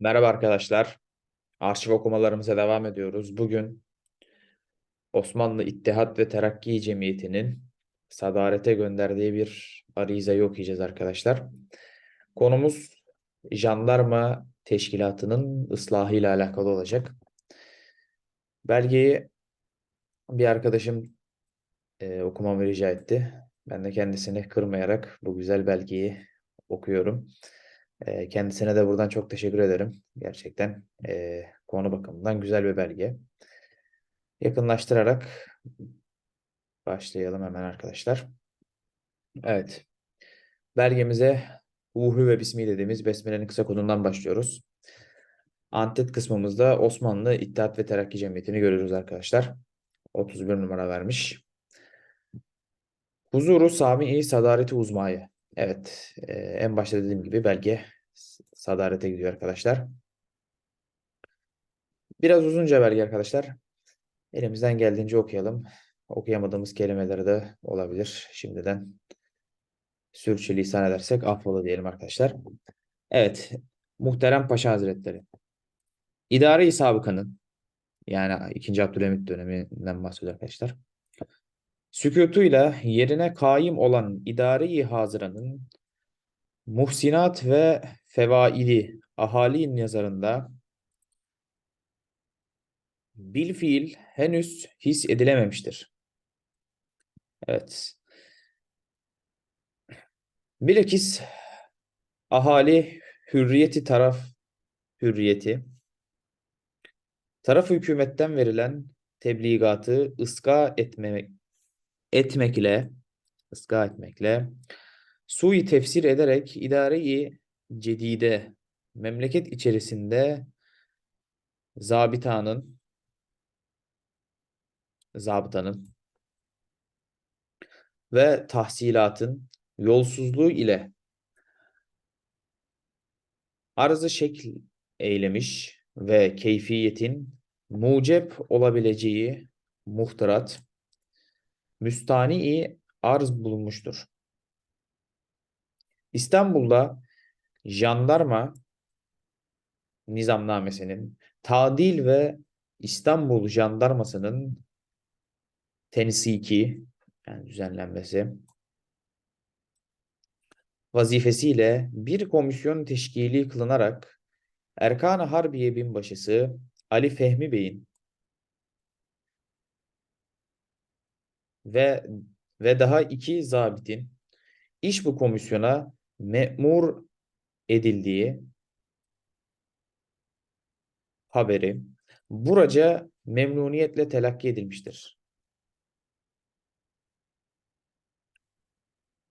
Merhaba arkadaşlar. Arşiv okumalarımıza devam ediyoruz. Bugün Osmanlı İttihat ve Terakki Cemiyeti'nin sadarete gönderdiği bir arizayı okuyacağız arkadaşlar. Konumuz jandarma teşkilatının ıslahıyla alakalı olacak. Belgeyi bir arkadaşım e, okumamı rica etti. Ben de kendisini kırmayarak bu güzel belgeyi okuyorum. E, kendisine de buradan çok teşekkür ederim. Gerçekten e, konu bakımından güzel bir belge. Yakınlaştırarak başlayalım hemen arkadaşlar. Evet. Belgemize Uhu ve Bismi dediğimiz Besmele'nin kısa kodundan başlıyoruz. Antet kısmımızda Osmanlı İttihat ve Terakki Cemiyeti'ni görüyoruz arkadaşlar. 31 numara vermiş. Huzuru Sami-i Sadareti Uzmayı. Evet, en başta dediğim gibi belge sadarete gidiyor arkadaşlar. Biraz uzunca belge arkadaşlar. Elimizden geldiğince okuyalım. Okuyamadığımız kelimeleri de olabilir. Şimdiden sürçülisan edersek affola diyelim arkadaşlar. Evet, Muhterem Paşa Hazretleri. İdare-i Sabıka'nın yani 2. Abdülhamit döneminden bahsediyor arkadaşlar. Sükutuyla yerine kaim olan idare-i hazıranın muhsinat ve fevaili ahali nazarında bil fiil henüz his edilememiştir. Evet. Bilakis ahali hürriyeti taraf hürriyeti taraf hükümetten verilen tebligatı ıska etmemek etmekle ıska etmekle sui tefsir ederek idare-i cedide memleket içerisinde zabitanın zabıtanın ve tahsilatın yolsuzluğu ile arzı şekil eylemiş ve keyfiyetin mucep olabileceği muhtırat müstani arz bulunmuştur. İstanbul'da jandarma nizamnamesinin tadil ve İstanbul jandarmasının tensiki yani düzenlenmesi vazifesiyle bir komisyon teşkili kılınarak Erkan-ı Harbiye binbaşısı Ali Fehmi Bey'in ve ve daha iki zabitin iş bu komisyona memur edildiği haberi buraca memnuniyetle telakki edilmiştir.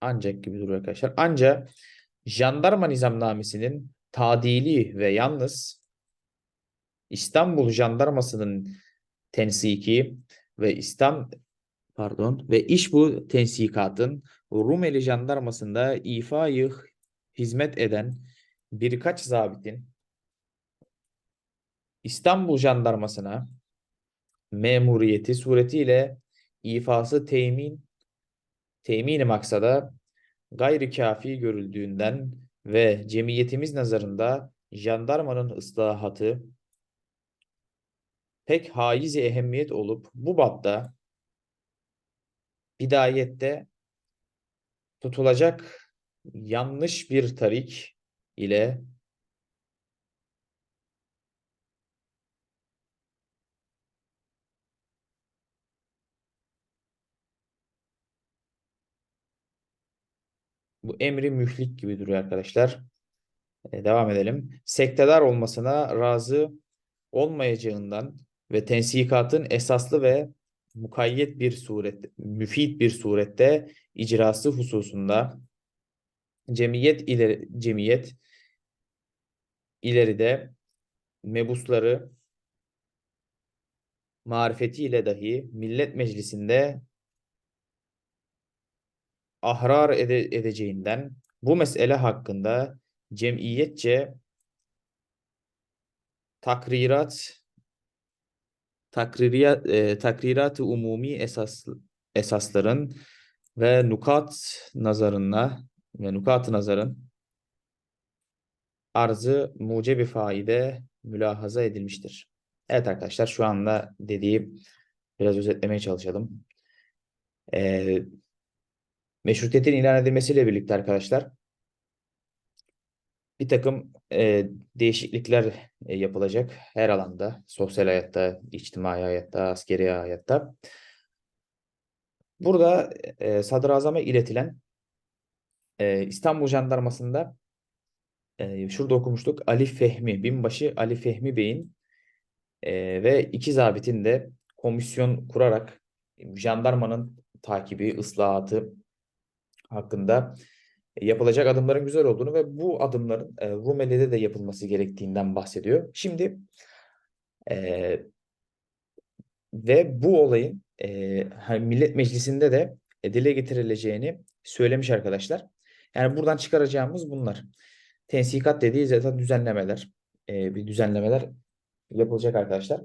Ancak gibi duruyor arkadaşlar. Ancak jandarma nizamnamesinin tadili ve yalnız İstanbul jandarmasının tensiki ve İslam pardon ve iş bu tensikatın Rumeli jandarmasında ifayı hizmet eden birkaç zabitin İstanbul jandarmasına memuriyeti suretiyle ifası temin temini maksada gayri kafi görüldüğünden ve cemiyetimiz nazarında jandarmanın ıslahatı pek haiz ehemmiyet olup bu bapta bidayette tutulacak yanlış bir tarik ile bu emri mühlik gibi duruyor arkadaşlar. E, devam edelim. Sektedar olmasına razı olmayacağından ve tensikatın esaslı ve mukayyet bir suret, müfit bir surette icrası hususunda cemiyet ileri, cemiyet ileride mebusları marifetiyle dahi millet meclisinde ahrar ede, edeceğinden bu mesele hakkında cemiyetçe takrirat takririya, e, takrirat-ı umumi esas esasların ve nukat nazarına ve nukat nazarın arzı mucebi faide mülahaza edilmiştir. Evet arkadaşlar şu anda dediği biraz özetlemeye çalışalım. Ee, meşrutiyetin ilan edilmesiyle birlikte arkadaşlar bir takım e, değişiklikler e, yapılacak her alanda. Sosyal hayatta, içtimai hayatta, askeri hayatta. Burada e, sadrazama iletilen e, İstanbul Jandarması'nda e, şurada okumuştuk. Ali Fehmi, binbaşı Ali Fehmi Bey'in e, ve iki zabitin de komisyon kurarak jandarmanın takibi, ıslahatı hakkında yapılacak adımların güzel olduğunu ve bu adımların e, Rumeli'de de yapılması gerektiğinden bahsediyor. Şimdi e, ve bu olayın e, hani Millet Meclisi'nde de e, dile getirileceğini söylemiş arkadaşlar. Yani buradan çıkaracağımız bunlar. Tensikat dediği zaten düzenlemeler. E, bir düzenlemeler yapılacak arkadaşlar.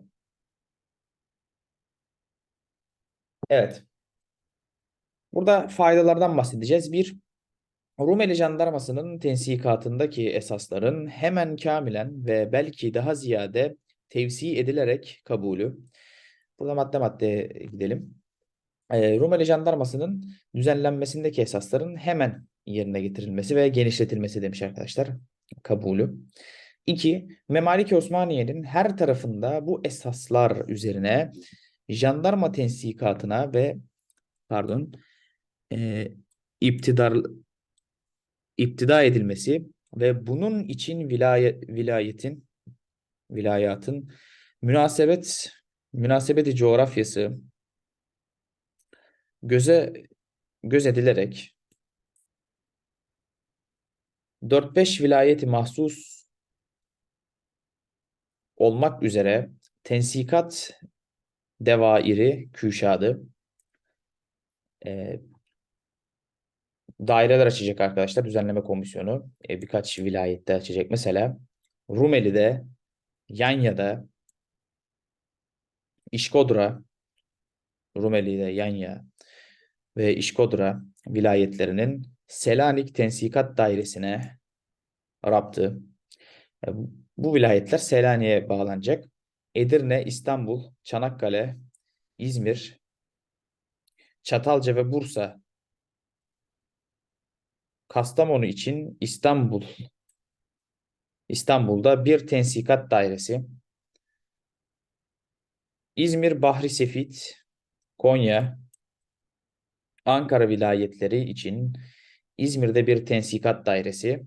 Evet. Burada faydalardan bahsedeceğiz. Bir, Rumeli Jandarması'nın tensikatındaki esasların hemen kamilen ve belki daha ziyade tevsi edilerek kabulü. Burada madde madde gidelim. Rumeli Jandarması'nın düzenlenmesindeki esasların hemen yerine getirilmesi ve genişletilmesi demiş arkadaşlar. Kabulü. 2. Memalik Osmaniye'nin her tarafında bu esaslar üzerine jandarma tensikatına ve pardon e, iptidar iptida edilmesi ve bunun için vilayet vilayetin vilayatın münasebet münasebeti coğrafyası göze göz edilerek 4-5 vilayeti mahsus olmak üzere tensikat devairi küşadı e, daireler açacak arkadaşlar. Düzenleme komisyonu e, birkaç vilayette açacak. Mesela Rumeli'de, Yanya'da, İşkodra, Rumeli'de, Yanya ve İşkodra vilayetlerinin Selanik Tensikat Dairesi'ne raptı. E, bu vilayetler Selanik'e bağlanacak. Edirne, İstanbul, Çanakkale, İzmir, Çatalca ve Bursa Kastamonu için İstanbul İstanbul'da bir tensikat dairesi. İzmir Bahri Sefit, Konya, Ankara vilayetleri için İzmir'de bir tensikat dairesi.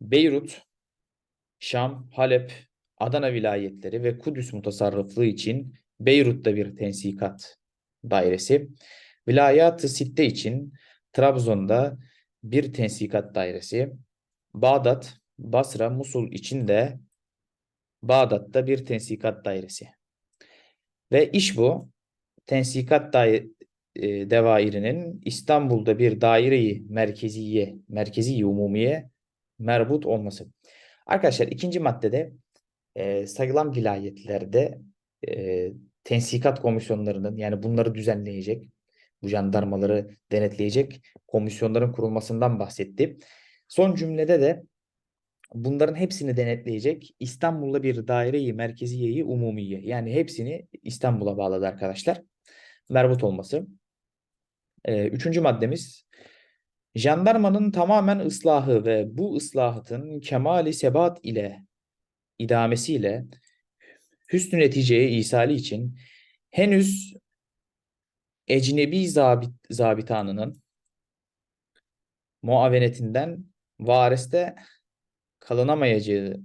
Beyrut, Şam, Halep, Adana vilayetleri ve Kudüs mutasarrıflığı için Beyrut'ta bir tensikat dairesi. Vilayat-ı Sitte için Trabzon'da bir tensikat dairesi. Bağdat, Basra, Musul için de Bağdat'ta bir tensikat dairesi. Ve iş bu. Tensikat daire, e, devairinin İstanbul'da bir daireyi merkeziye, merkezi umumiye merbut olması. Arkadaşlar ikinci maddede e, sayılan vilayetlerde e, tensikat komisyonlarının yani bunları düzenleyecek, bu jandarmaları denetleyecek komisyonların kurulmasından bahsetti. Son cümlede de bunların hepsini denetleyecek İstanbul'da bir daireyi merkeziyeyi umumiye yani hepsini İstanbul'a bağladı arkadaşlar. Merbut olması. Ee, üçüncü maddemiz jandarmanın tamamen ıslahı ve bu ıslahatın kemali sebat ile idamesiyle hüsnü neticeye isali için henüz ecnebi zabit, zabitanının muavenetinden variste kalınamayacağı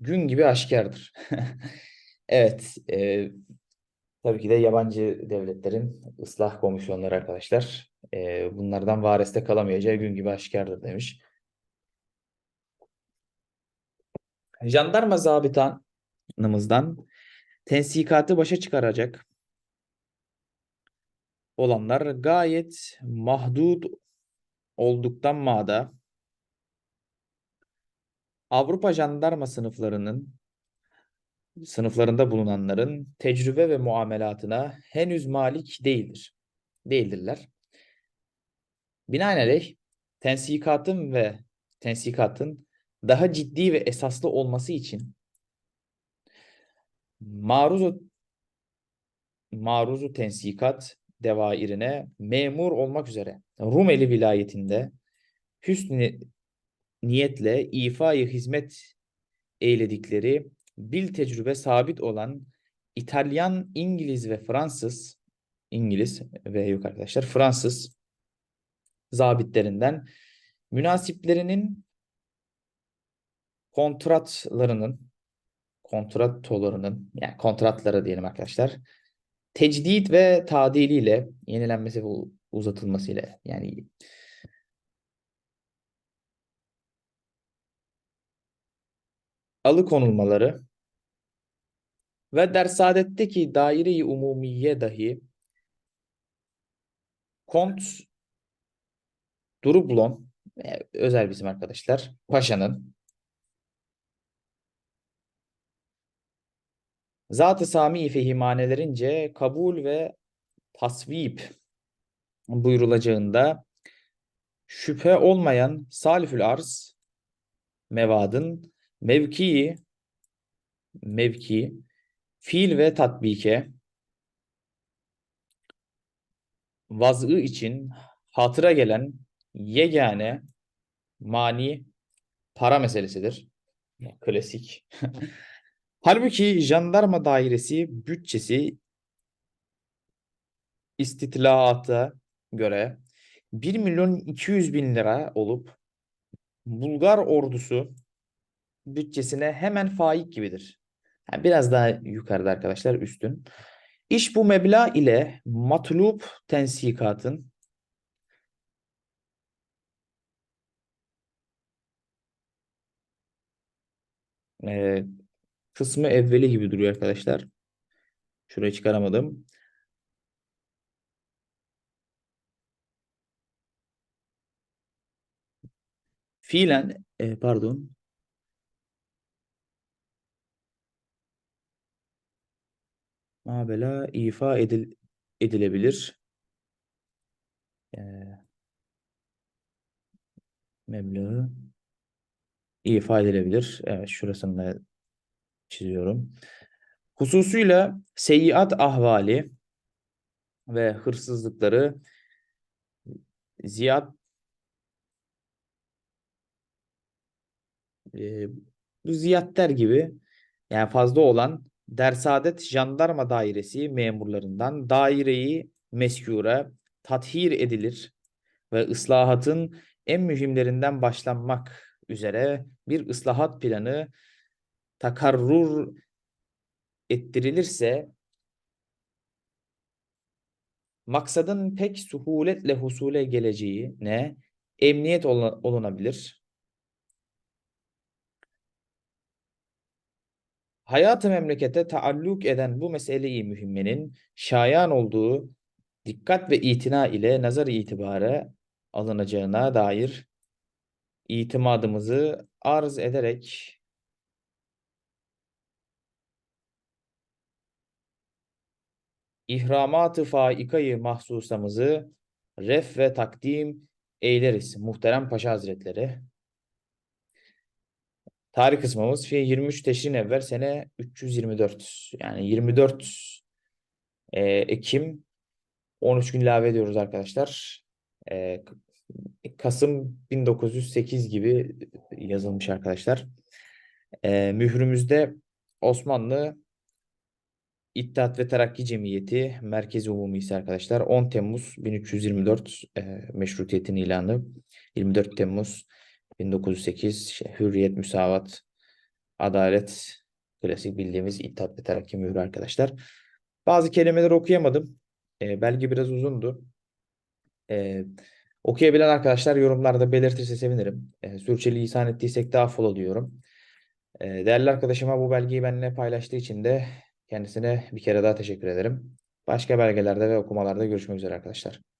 gün gibi aşikardır. evet, e, tabii ki de yabancı devletlerin ıslah komisyonları arkadaşlar. E, bunlardan variste kalamayacağı gün gibi aşikardır demiş. Jandarma zabitanımızdan tensikatı başa çıkaracak olanlar gayet mahdud olduktan mağda Avrupa jandarma sınıflarının sınıflarında bulunanların tecrübe ve muamelatına henüz malik değildir. Değildirler. Binaenaleyh tensikatın ve tensikatın daha ciddi ve esaslı olması için maruzu maruzu tensikat devairine memur olmak üzere Rumeli vilayetinde hüsnü niyetle ifayı hizmet eyledikleri bil tecrübe sabit olan İtalyan, İngiliz ve Fransız İngiliz ve yok arkadaşlar Fransız zabitlerinden münasiplerinin kontratlarının kontrattolarının yani kontratları diyelim arkadaşlar tecdit ve tadiliyle yenilenmesi ve uzatılmasıyla yani alıkonulmaları ve dersadetteki daire-i umumiye dahi Kont Durublon e, özel bizim arkadaşlar Paşa'nın Zat-ı Sami fehimanelerince kabul ve tasvip buyurulacağında şüphe olmayan salifül arz mevadın mevkii mevki fiil ve tatbike vaz'ı için hatıra gelen yegane mani para meselesidir. Klasik. Halbuki jandarma dairesi bütçesi istitlaata göre 1 milyon 200 bin lira olup Bulgar ordusu bütçesine hemen faik gibidir. Yani biraz daha yukarıda arkadaşlar üstün. İş bu meblağ ile matlup tensikatın e, kısmı evveli gibi duruyor arkadaşlar. Şurayı çıkaramadım. Fiilen e, pardon mabela ifa edil, edilebilir. E, meblağı ifa edilebilir. Evet şurasını da çiziyorum. Hususuyla seyyiat ahvali ve hırsızlıkları ziyad e, bu ziyatter gibi yani fazla olan Dersadet Jandarma Dairesi memurlarından daireyi meskure tathir edilir ve ıslahatın en mühimlerinden başlanmak üzere bir ıslahat planı takarrur ettirilirse maksadın pek suhuletle husule geleceği ne emniyet olunabilir. Hayatı memlekete taalluk eden bu meseleyi mühimmenin şayan olduğu dikkat ve itina ile nazar itibara alınacağına dair itimadımızı arz ederek ihramat-ı faikayı mahsusamızı ref ve takdim eyleriz. Muhterem Paşa Hazretleri. Tarih kısmımız fi 23 Teşrin evvel sene 324. Yani 24 e, Ekim 13 gün ilave ediyoruz arkadaşlar. E, Kasım 1908 gibi yazılmış arkadaşlar. E, mührümüzde Osmanlı İttihat ve Terakki Cemiyeti Merkezi Umumisi arkadaşlar 10 Temmuz 1324 e, meşrutiyetin ilanı 24 Temmuz 1908 işte, Hürriyet, Müsavat, Adalet klasik bildiğimiz İttihat ve Terakki mührü arkadaşlar. Bazı kelimeleri okuyamadım. E, belge biraz uzundu. E, okuyabilen arkadaşlar yorumlarda belirtirse sevinirim. E, sürçülisan ettiysek de affola diyorum. E, değerli arkadaşıma bu belgeyi benimle paylaştığı için de Kendisine bir kere daha teşekkür ederim. Başka belgelerde ve okumalarda görüşmek üzere arkadaşlar.